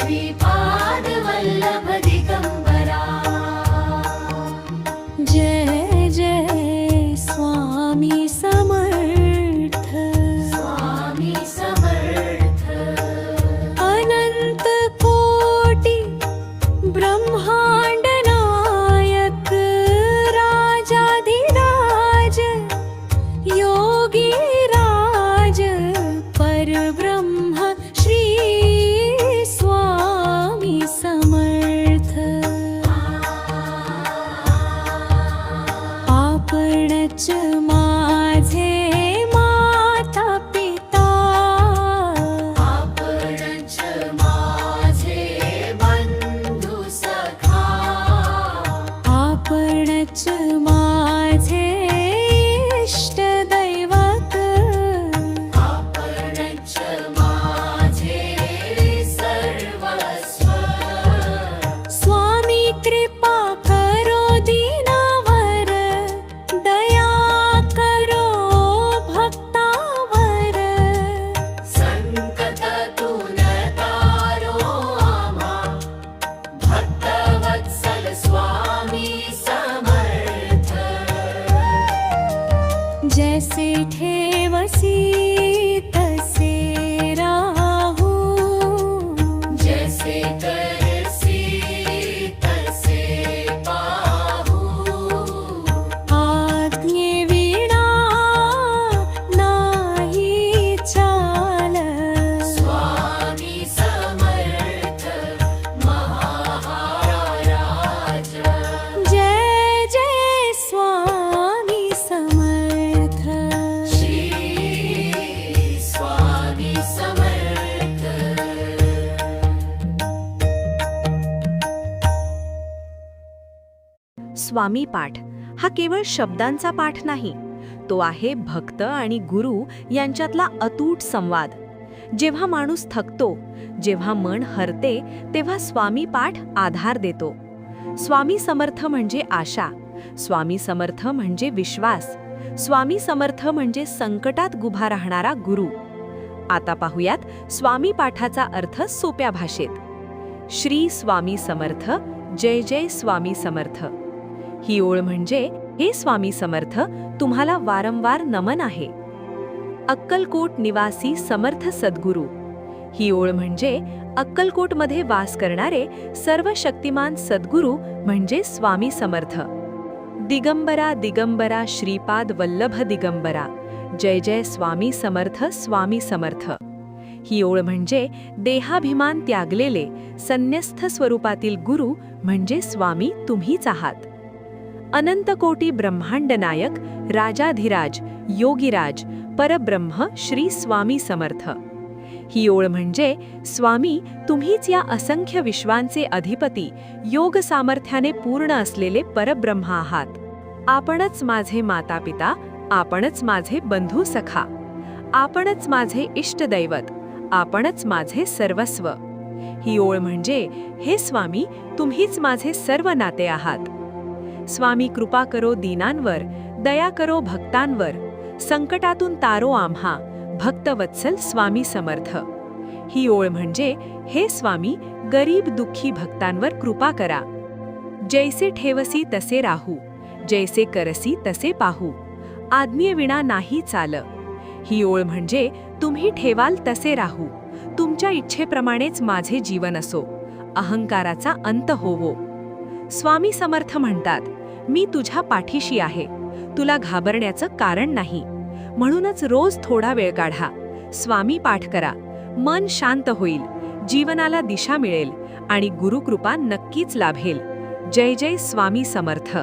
दिगंबरा आपणच माझे ठेवसी स्वामी पाठ. हा केवळ शब्दांचा पाठ नाही. तो आहे भक्त आणि गुरु यांच्यातला अतूट संवाद. जेव्हा माणूस थकतो जेव्हा मन हरते तेव्हा स्वामी पाठ आधार देतो. स्वामी समर्थ म्हणजे आशा. स्वामी समर्थ म्हणजे विश्वास. स्वामी समर्थ म्हणजे संकटात गुभा राहणारा गुरु. आता पाहूयात स्वामी पाठाचा अर्थ सोप्या भाषेत. श्री स्वामी समर्थ जय जय स्वामी समर्थ. ही ओळ म्हणजे हे स्वामी समर्थ तुम्हाला वारंवार नमन आहे. अक्कलकोट निवासी समर्थ सद्गुरू. ही ओळ म्हणजे अक्कलकोटमध्ये वास करणारे सर्व शक्तिमान सद्गुरू म्हणजे स्वामी समर्थ. दिगंबरा दिगंबरा श्रीपाद वल्लभ दिगंबरा. जय जय स्वामी समर्थ स्वामी समर्थ. ही ओळ म्हणजे देहाभिमान त्यागलेले संन्यस्थ स्वरूपातील गुरु म्हणजे स्वामी तुम्हीच आहात. अनंतकोटी ब्रह्मांड नायक राजाधिराज योगीराज परब्रह्म श्री स्वामी समर्थ. ही ओळ म्हणजे स्वामी तुम्हीच या असंख्य विश्वांचे अधिपती योग सामर्थ्याने पूर्ण असलेले परब्रह्म आहात. आपणच माझे माता पिता आपणच माझे बंधू सखा. आपणच माझे इष्टदैवत आपणच माझे सर्वस्व. ही ओळ म्हणजे हे स्वामी तुम्हीच माझे सर्व नाते आहात. स्वामी कृपा करो दीनांवर दया करो भक्तांवर संकटातून तारो आम्हा भक्तवत्सल स्वामी समर्थ. ही ओळ म्हणजे हे स्वामी गरीब दुःखी भक्तांवर कृपा करा. जैसे ठेवसी तसे राहू जैसे करसी तसे पाहू. आज्ञेविना नाही चाल. ही ओळ म्हणजे तुम्ही ठेवाल तसे राहू. तुमच्या इच्छेप्रमाणेच माझे जीवन असो. अहंकाराचा अंत होवो. स्वामी समर्थ म्हणतात मी तुझ्या पाठीशी आहे. तुला घाबरण्याचं कारण नाही. म्हणूनच रोज थोडा वेळ काढा. स्वामी पाठ करा. मन शांत होईल. जीवनाला दिशा मिळेल आणि गुरुकृपा नक्कीच लाभेल. जय जय स्वामी समर्थ.